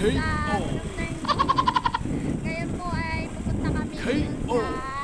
Hey, sa oh. Bulong Ngayon po ay pupunta kami Hey, sa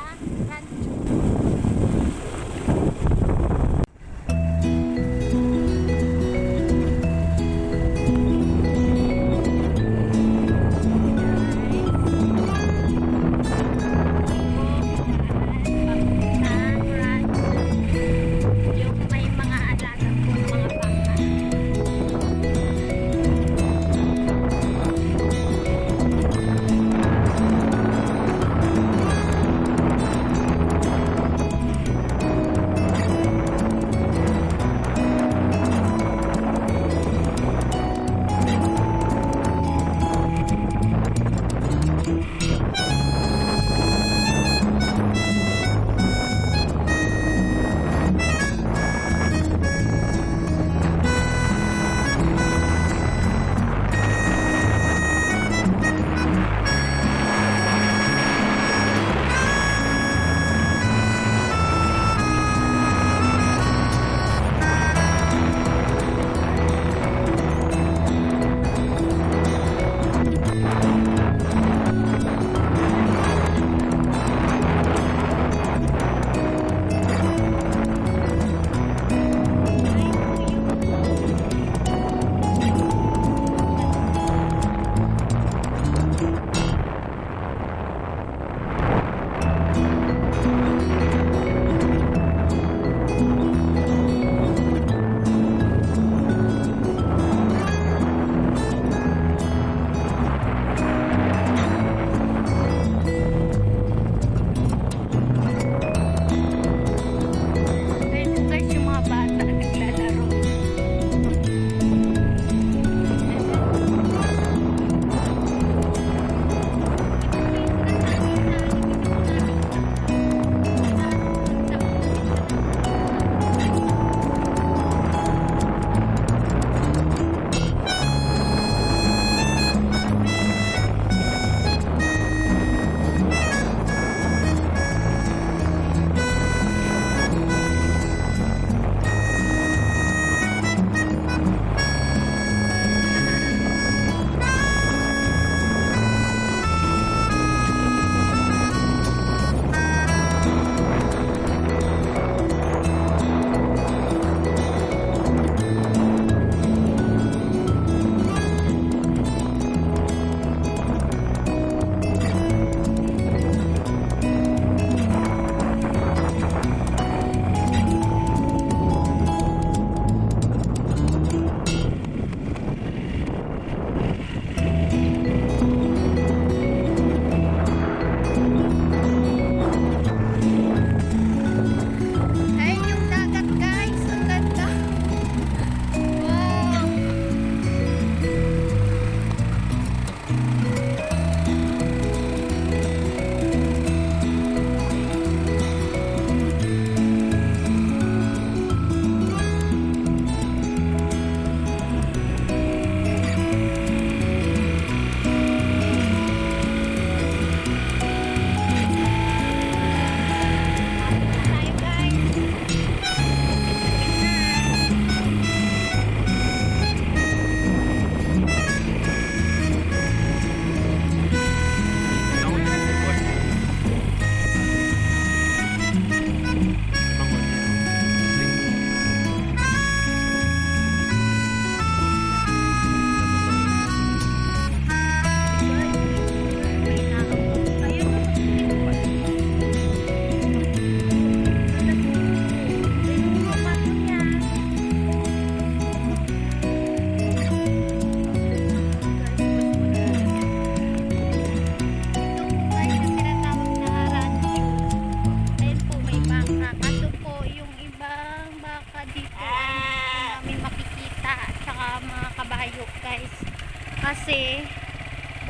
Kasi,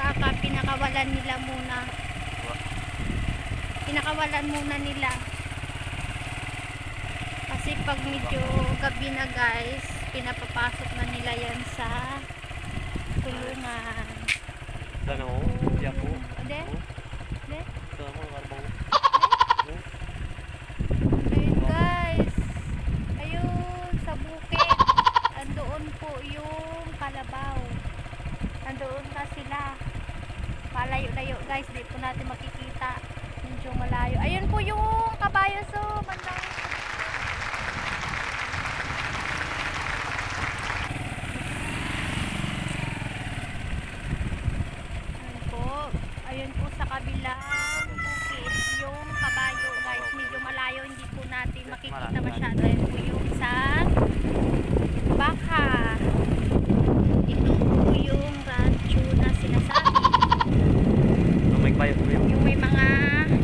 baka pinakawalan nila muna. Pinakawalan muna nila. Kasi pag medyo gabi na guys, pinapapasok na nila yan sa kulungan. Ano? Yapo. Ade? Ade? Sama karbong. Ayun guys. Ayun, sa bukid. Andoon po yung kalabaw. Andoon doon pa sila. Malayo-layo guys, di po natin makikita. Medyo malayo. Ayun po yung kabayo so, bandang Ayun po. Ayun po sa kabilang bukid. Yung kabayo guys. Medyo malayo. Hindi po natin makikita masyado po yung isang baka. Ito po yung rancho na sinasabi. Ang may bayo po yung Yung may mga,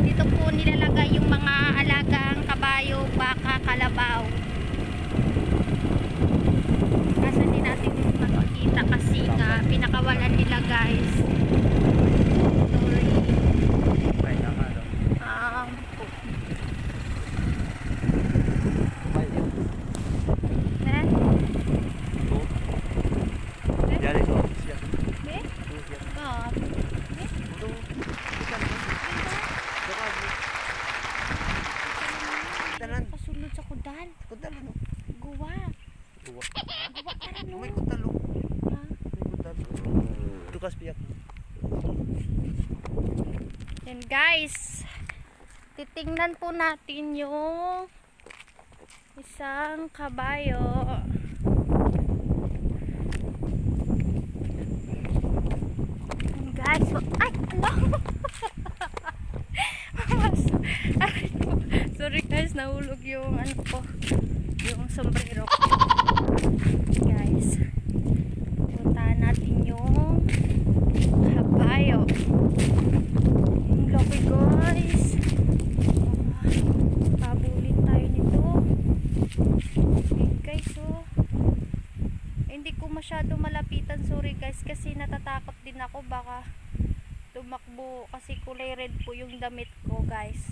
dito po nilalagay yung mga alagang kabayo, baka, kalabaw. Kaso hindi natin makikita kasi nga pinakawalan nila guys. Sorry. may nakalo. Um, po. Bayo. Eh? Ito. Eh? Yan ito. Siya. Eh? Ito siya. Ah, eh? Ito. Ito. Ito. Tanan. Kasulod sa kudan. Kutalo no. Guwa. Duwa. Guwa ka na no. May kutalo. Ha? May kutalo. Tukas piyak. Yan guys. Titingnan po natin yung isang kabayo. Yan guys. Ay! Ano? Sorry guys, nahulog yung ano ko. Yung sombrero ko. Guys. Puntahan natin yung kabayo. Ang laki guys. Ah, Pabulin tayo nito. Ayan guys oh. Eh, hindi ko masyado malapitan sorry guys kasi natatakot din ako baka tumakbo kasi kulay red po yung damit ko guys.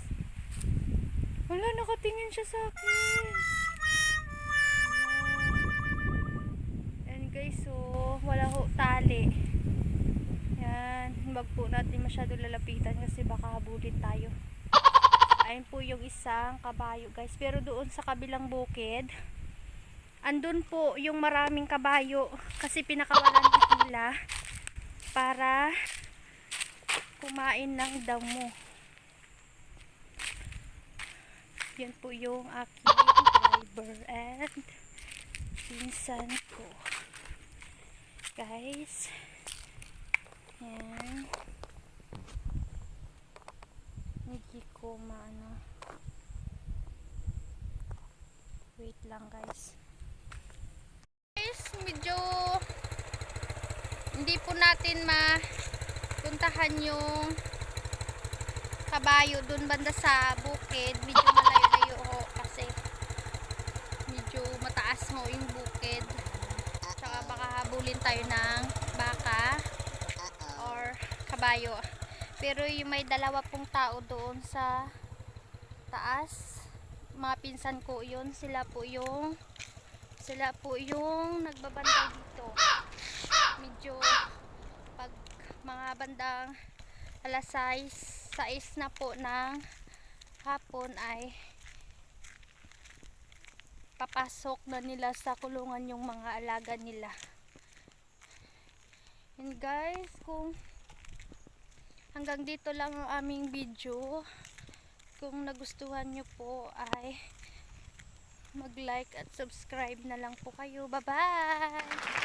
Wala nakatingin siya sa akin. Wala ho tali. Yan, wag po natin masyado lalapitan kasi baka habulin tayo. Ayun po yung isang kabayo guys. Pero doon sa kabilang bukid, andun po yung maraming kabayo kasi pinakawalan nila para kumain ng damo. Yan po yung aking driver and pinsan ko. Guys, yan. Hindi ko maano. Wait lang guys. Guys, medyo hindi po natin mapuntahan yung kabayo dun banda sa bukid. Medyo malayo-layo ho kasi medyo mataas ho yung bukid. Tsaka habulin tayo ng baka or kabayo. Pero yung may dalawa pong tao doon sa taas, mga pinsan ko yun, sila po yung sila po yung nagbabantay dito. Medyo pag mga bandang alas 6, 6 na po ng hapon ay papasok na nila sa kulungan yung mga alaga nila. And guys, kung hanggang dito lang ang aming video. Kung nagustuhan nyo po ay mag-like at subscribe na lang po kayo. Bye-bye!